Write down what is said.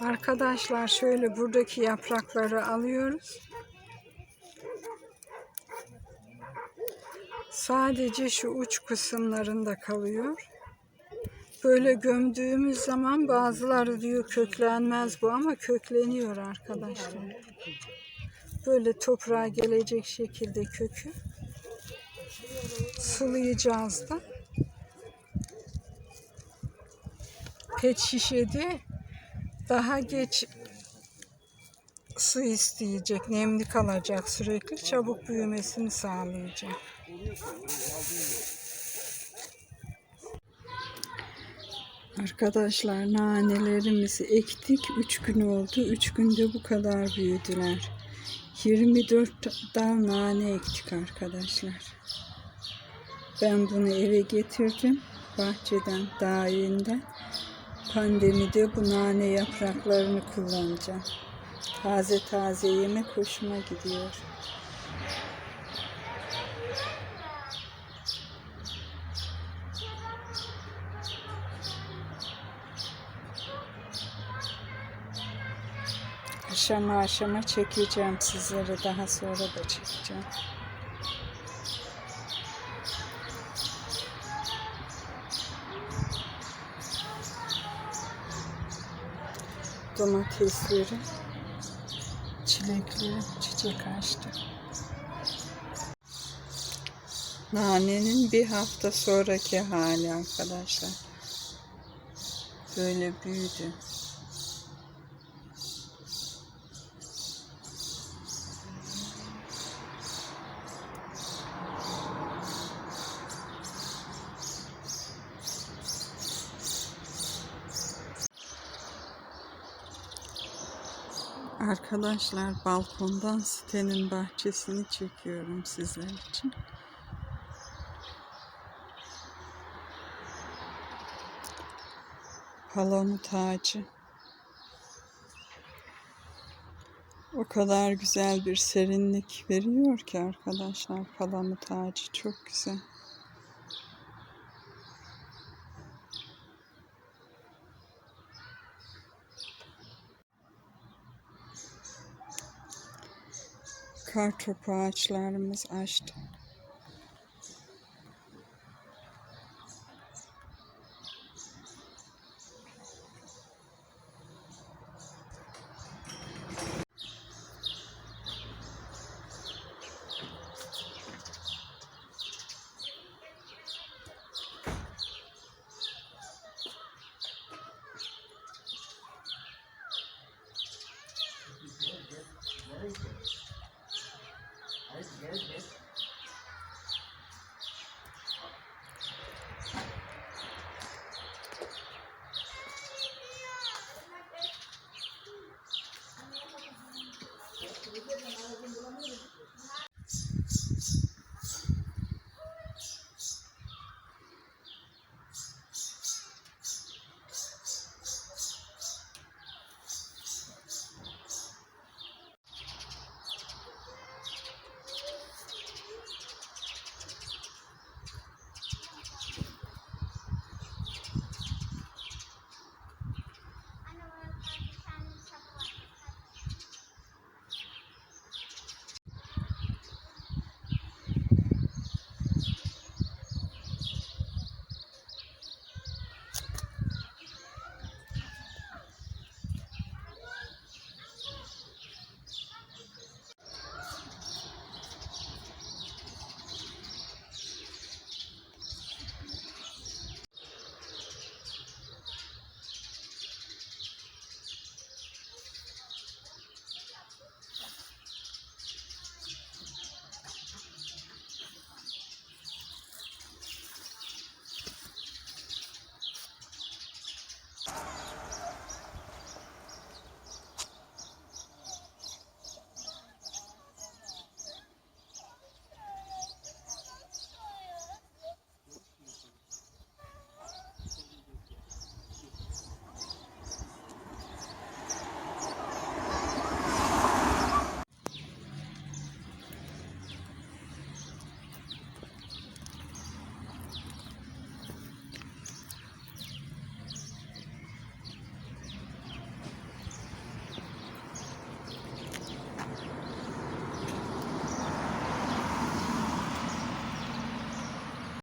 Arkadaşlar şöyle buradaki yaprakları alıyoruz. Sadece şu uç kısımlarında kalıyor. Böyle gömdüğümüz zaman bazıları diyor köklenmez bu ama kökleniyor arkadaşlar. Böyle toprağa gelecek şekilde kökü sulayacağız da. Pet şişede daha geç su isteyecek, nemli kalacak sürekli, çabuk büyümesini sağlayacak. Arkadaşlar nanelerimizi ektik. 3 gün oldu. 3 günde bu kadar büyüdüler. 24 dal nane ektik arkadaşlar. Ben bunu eve getirdim. Bahçeden, dağ yerinden. Pandemide bu nane yapraklarını kullanacağım. Taze taze yemek hoşuma gidiyor. Aşama aşama çekeceğim sizlere daha sonra da çekeceğim. Domatesleri, çilekleri çiçek açtı. Nanenin bir hafta sonraki hali arkadaşlar. Böyle büyüdü. Arkadaşlar balkondan sitenin bahçesini çekiyorum sizler için. Palamut ağacı. O kadar güzel bir serinlik veriyor ki arkadaşlar palamut ağacı çok güzel. Kar topu ağaçlarımız açtı.